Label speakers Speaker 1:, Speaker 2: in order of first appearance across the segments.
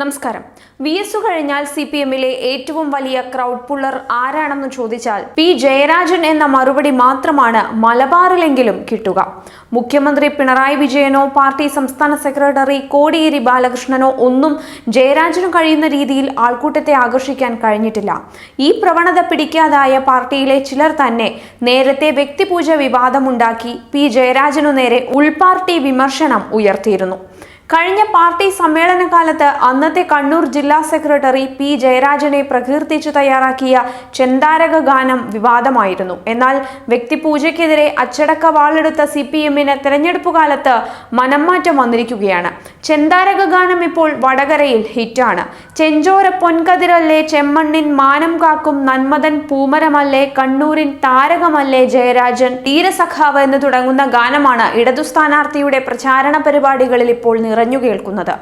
Speaker 1: നമസ്കാരം V S കഴിഞ്ഞാൽ C P എമ്മിലെ ഏറ്റവും വലിയ ക്രൗഡ് പുള്ളർ ആരാണെന്ന് ചോദിച്ചാൽ പി ജയരാജൻ എന്ന മറുപടി മാത്രമാണ് മലബാറിലെങ്കിലും കിട്ടുക മുഖ്യമന്ത്രി പിണറായി വിജയനോ പാർട്ടി സംസ്ഥാന സെക്രട്ടറി കോടിയേരി ബാലകൃഷ്ണനോ ഒന്നും ജയരാജനു കഴിയുന്ന രീതിയിൽ ആൾക്കൂട്ടത്തെ ആകർഷിക്കാൻ കഴിഞ്ഞിട്ടില്ല ഈ പ്രവണത പിടിക്കാതായ പാർട്ടിയിലെ ചിലർ തന്നെ നേരത്തെ വ്യക്തിപൂജ വിവാദമുണ്ടാക്കി പി ജയരാജനു നേരെ ഉൾപാർട്ടി വിമർശനം ഉയർത്തിയിരുന്നു കഴിഞ്ഞ പാർട്ടി സമ്മേളനകാലത്ത് അന്നത്തെ കണ്ണൂർ ജില്ലാ സെക്രട്ടറി പി ജയരാജനെ പ്രകീർത്തിച്ചു തയ്യാറാക്കിയ ചെന്താരക ഗാനം വിവാദമായിരുന്നു എന്നാൽ വ്യക്തിപൂജയ്ക്കെതിരെ അച്ചടക്ക വാളെടുത്ത സി പി എമ്മിന് തെരഞ്ഞെടുപ്പ് കാലത്ത് മനംമാറ്റം വന്നിരിക്കുകയാണ് ചെന്താരക ഗാനം ഇപ്പോൾ വടകരയിൽ ഹിറ്റാണ് ചെഞ്ചോര പൊൻകതിരല്ലേ ചെമ്മണ്ണിൻ മാനം കാക്കും നന്മതൻ പൂമരമല്ലേ കണ്ണൂരിൻ താരകമല്ലേ ജയരാജൻ തീരസഖാവ് എന്ന് തുടങ്ങുന്ന ഗാനമാണ് ഇടതു സ്ഥാനാർത്ഥിയുടെ പ്രചാരണ പരിപാടികളിൽ ഇപ്പോൾ നിറ നിറഞ്ഞു കേൾക്കുന്നത്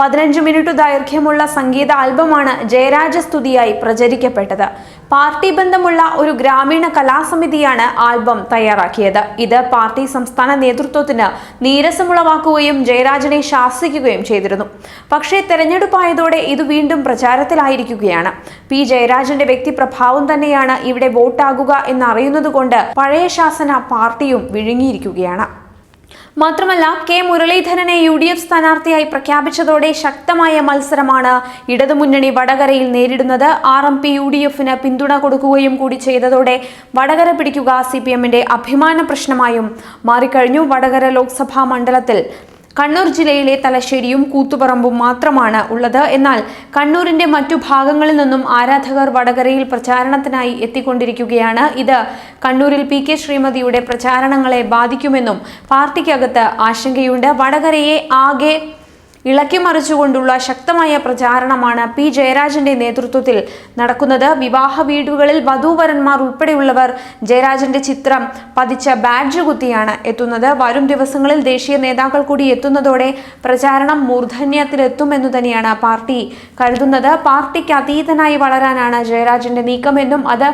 Speaker 1: പതിനഞ്ച് മിനിറ്റ് ദൈർഘ്യമുള്ള സംഗീത ആൽബമാണ് ജയരാജസ്തുതിയായി പ്രചരിക്കപ്പെട്ടത് പാർട്ടി ബന്ധമുള്ള ഒരു ഗ്രാമീണ കലാസമിതിയാണ് ആൽബം തയ്യാറാക്കിയത് ഇത് പാർട്ടി സംസ്ഥാന നേതൃത്വത്തിന് നീരസമുളവാക്കുകയും ജയരാജനെ ശാസിക്കുകയും ചെയ്തിരുന്നു പക്ഷേ തെരഞ്ഞെടുപ്പായതോടെ ഇത് വീണ്ടും പ്രചാരത്തിലായിരിക്കുകയാണ് പി ജയരാജന്റെ വ്യക്തിപ്രഭാവം തന്നെയാണ് ഇവിടെ വോട്ടാകുക എന്നറിയുന്നതുകൊണ്ട് പഴയ ശാസന പാർട്ടിയും വിഴുങ്ങിയിരിക്കുകയാണ് മാത്രമല്ല കെ മുരളീധരനെ യു ഡി എഫ് സ്ഥാനാർത്ഥിയായി പ്രഖ്യാപിച്ചതോടെ ശക്തമായ മത്സരമാണ് ഇടതുമുന്നണി വടകരയിൽ നേരിടുന്നത് R M P U D എഫിന് പിന്തുണ കൊടുക്കുകയും കൂടി ചെയ്തതോടെ വടകര പിടിക്കുക സി പി എമ്മിന്റെ അഭിമാന പ്രശ്നമായും മാറിക്കഴിഞ്ഞു വടകര ലോക്സഭാ മണ്ഡലത്തിൽ കണ്ണൂർ ജില്ലയിലെ തലശ്ശേരിയും കൂത്തുപറമ്പും മാത്രമാണ് ഉള്ളത് എന്നാൽ കണ്ണൂരിന്റെ മറ്റു ഭാഗങ്ങളിൽ നിന്നും ആരാധകർ വടകരയിൽ പ്രചാരണത്തിനായി എത്തിക്കൊണ്ടിരിക്കുകയാണ് ഇത് കണ്ണൂരിൽ പി കെ ശ്രീമതിയുടെ പ്രചാരണങ്ങളെ ബാധിക്കുമെന്നും പാർട്ടിക്കകത്ത് ആശങ്കയുണ്ട് വടകരയെ ആകെ ഇളക്കിമറിച്ചുകൊണ്ടുള്ള ശക്തമായ പ്രചാരണമാണ് പി ജയരാജന്റെ നേതൃത്വത്തിൽ നടക്കുന്നത് വിവാഹ വീടുകളിൽ വധൂവരന്മാർ ഉൾപ്പെടെയുള്ളവർ ജയരാജന്റെ ചിത്രം പതിച്ച ബാഡ്ജ് കുത്തിയാണ് എത്തുന്നത് വരും ദിവസങ്ങളിൽ ദേശീയ നേതാക്കൾ കൂടി എത്തുന്നതോടെ പ്രചാരണം മൂർധന്യത്തിലെത്തുമെന്നു തന്നെയാണ് പാർട്ടി കരുതുന്നത് പാർട്ടിക്ക് അതീതനായി വളരാനാണ് ജയരാജന്റെ നീക്കമെന്നും അത്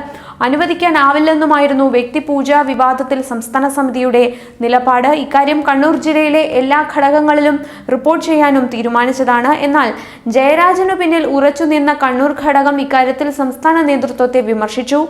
Speaker 1: അനുവദിക്കാനാവില്ലെന്നുമായിരുന്നു വ്യക്തിപൂജ വിവാദത്തിൽ സംസ്ഥാന സമിതിയുടെ നിലപാട് ഇക്കാര്യം കണ്ണൂർ ജില്ലയിലെ എല്ലാ ഘടകങ്ങളിലും റിപ്പോർട്ട് ചെയ്യാനും നൽകാനും തീരുമാനിച്ചതാണ് എന്നാൽ ജയരാജനു പിന്നിൽ ഉറച്ചുനിന്ന കണ്ണൂർ ഘടകം ഇക്കാര്യത്തിൽ സംസ്ഥാന നേതൃത്വത്തെ വിമർശിച്ചു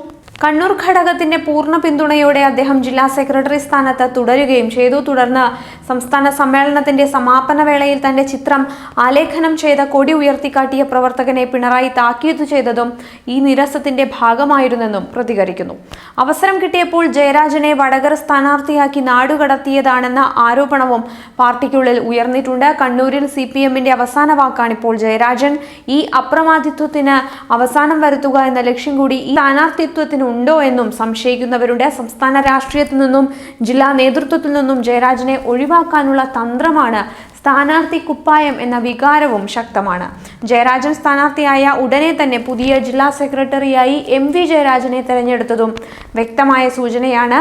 Speaker 1: കണ്ണൂർ ഘടകത്തിന്റെ പൂർണ്ണ പിന്തുണയോടെ അദ്ദേഹം ജില്ലാ സെക്രട്ടറി സ്ഥാനത്ത് തുടരുകയും ചെയ്തു തുടർന്ന് സംസ്ഥാന സമ്മേളനത്തിന്റെ സമാപന വേളയിൽ തന്റെ ചിത്രം ആലേഖനം ചെയ്ത കൊടി ഉയർത്തിക്കാട്ടിയ പ്രവർത്തകനെ പിണറായി താക്കീത് ചെയ്തതും ഈ നിരസത്തിന്റെ ഭാഗമായിരുന്നെന്നും പ്രതികരിക്കുന്നു അവസരം കിട്ടിയപ്പോൾ ജയരാജനെ വടകര സ്ഥാനാർത്ഥിയാക്കി നാടുകടത്തിയതാണെന്ന ആരോപണവും പാർട്ടിക്കുള്ളിൽ ഉയർന്നിട്ടുണ്ട് കണ്ണൂരിൽ സി പി എമ്മിന്റെ അവസാന വാക്കാണ് ഇപ്പോൾ ജയരാജൻ ഈ അപ്രമാദിത്വത്തിന് അവസാനം വരുത്തുക എന്ന ലക്ഷ്യം കൂടി ഈ സ്ഥാനാർത്ഥിത്വത്തിനുണ്ട് ഉണ്ടോ എന്നും സംശയിക്കുന്നവരുടെ സംസ്ഥാന രാഷ്ട്രീയത്തിൽ നിന്നും ജില്ലാ നേതൃത്വത്തിൽ നിന്നും ജയരാജനെ ഒഴിവാക്കാനുള്ള തന്ത്രമാണ് സ്ഥാനാർത്ഥി കുപ്പായം എന്ന വികാരവും ശക്തമാണ് ജയരാജൻ സ്ഥാനാർത്ഥിയായ ഉടനെ തന്നെ പുതിയ ജില്ലാ സെക്രട്ടറിയായി എം വി ജയരാജനെ തെരഞ്ഞെടുത്തതും വ്യക്തമായ സൂചനയാണ്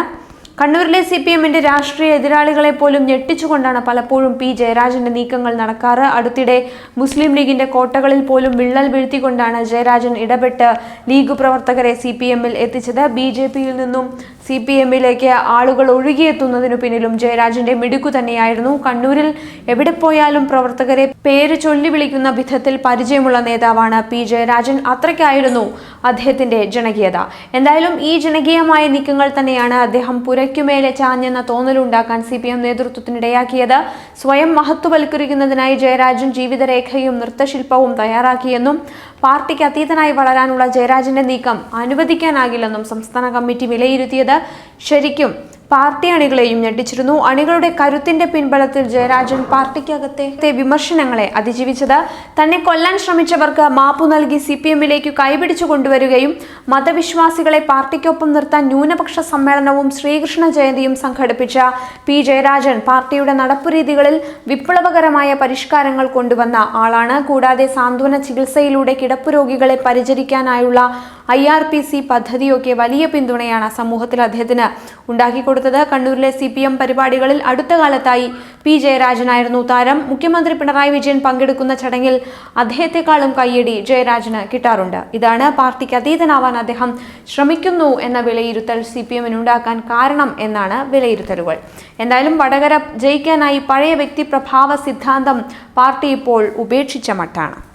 Speaker 1: കണ്ണൂരിലെ സി പി എമ്മിന്റെ രാഷ്ട്രീയ എതിരാളികളെ പോലും ഞെട്ടിച്ചുകൊണ്ടാണ് പലപ്പോഴും പി ജയരാജന്റെ നീക്കങ്ങൾ നടക്കാറ് അടുത്തിടെ മുസ്ലിം ലീഗിന്റെ കോട്ടകളിൽ പോലും വിള്ളൽ വീഴ്ത്തിക്കൊണ്ടാണ് ജയരാജൻ ഇടപെട്ട് ലീഗ് പ്രവർത്തകരെ സി പി എമ്മിൽ എത്തിച്ചത് ബി ജെ പിയിൽ നിന്നും സി പി എമ്മിലേക്ക് ആളുകൾ ഒഴുകിയെത്തുന്നതിനു പിന്നിലും ജയരാജന്റെ മിടുക്കു തന്നെയായിരുന്നു കണ്ണൂരിൽ എവിടെ പോയാലും പ്രവർത്തകരെ പേര് ചൊല്ലി വിളിക്കുന്ന വിധത്തിൽ പരിചയമുള്ള നേതാവാണ് പി ജയരാജൻ അത്രയ്ക്കായിരുന്നു അദ്ദേഹത്തിന്റെ ജനകീയത എന്തായാലും ഈ ജനകീയമായ നീക്കങ്ങൾ തന്നെയാണ് അദ്ദേഹം പുരയ്ക്കുമേലെ ചാഞ്ഞെന്ന തോന്നലുണ്ടാക്കാൻ സി പി എം നേതൃത്വത്തിനിടയാക്കിയത് സ്വയം മഹത്വവൽക്കരിക്കുന്നതിനായി ജയരാജൻ ജീവിതരേഖയും നൃത്തശില്പവും തയ്യാറാക്കിയെന്നും പാർട്ടിക്ക് അതീതനായി വളരാനുള്ള ജയരാജന്റെ നീക്കം അനുവദിക്കാനാകില്ലെന്നും സംസ്ഥാന കമ്മിറ്റി വിലയിരുത്തിയത് ശരിക്കും പാർട്ടി അണികളെയും ഞെട്ടിച്ചിരുന്നു അണികളുടെ കരുത്തിന്റെ പിൻബലത്തിൽ ജയരാജൻ പാർട്ടിക്കകത്തെ വിമർശനങ്ങളെ അതിജീവിച്ചത് തന്നെ കൊല്ലാൻ ശ്രമിച്ചവർക്ക് മാപ്പു നൽകി സി പി എമ്മിലേക്ക് കൈപിടിച്ചു കൊണ്ടുവരികയും മതവിശ്വാസികളെ പാർട്ടിക്കൊപ്പം നിർത്താൻ ന്യൂനപക്ഷ സമ്മേളനവും ശ്രീകൃഷ്ണ ജയന്തിയും സംഘടിപ്പിച്ച പി ജയരാജൻ പാർട്ടിയുടെ നടപ്പുരീതികളിൽ വിപ്ലവകരമായ പരിഷ്കാരങ്ങൾ കൊണ്ടുവന്ന ആളാണ് കൂടാതെ സാന്ത്വന ചികിത്സയിലൂടെ കിടപ്പുരോഗികളെ രോഗികളെ പരിചരിക്കാനായുള്ള ഐ ആർ പി സി പദ്ധതിയൊക്കെ വലിയ പിന്തുണയാണ് സമൂഹത്തിൽ അദ്ദേഹത്തിന് ഉണ്ടാക്കിക്കൊടുത്തത് കണ്ണൂരിലെ സി പി എം പരിപാടികളിൽ അടുത്ത കാലത്തായി പി ജയരാജനായിരുന്നു താരം മുഖ്യമന്ത്രി പിണറായി വിജയൻ പങ്കെടുക്കുന്ന ചടങ്ങിൽ അദ്ദേഹത്തെക്കാളും കയ്യടി ജയരാജന് കിട്ടാറുണ്ട് ഇതാണ് പാർട്ടിക്ക് അതീതനാവാൻ അദ്ദേഹം ശ്രമിക്കുന്നു എന്ന വിലയിരുത്തൽ സി പി എമ്മിനുണ്ടാക്കാൻ കാരണം എന്നാണ് വിലയിരുത്തലുകൾ എന്തായാലും വടകര ജയിക്കാനായി പഴയ വ്യക്തിപ്രഭാവ സിദ്ധാന്തം പാർട്ടി ഇപ്പോൾ ഉപേക്ഷിച്ച മട്ടാണ്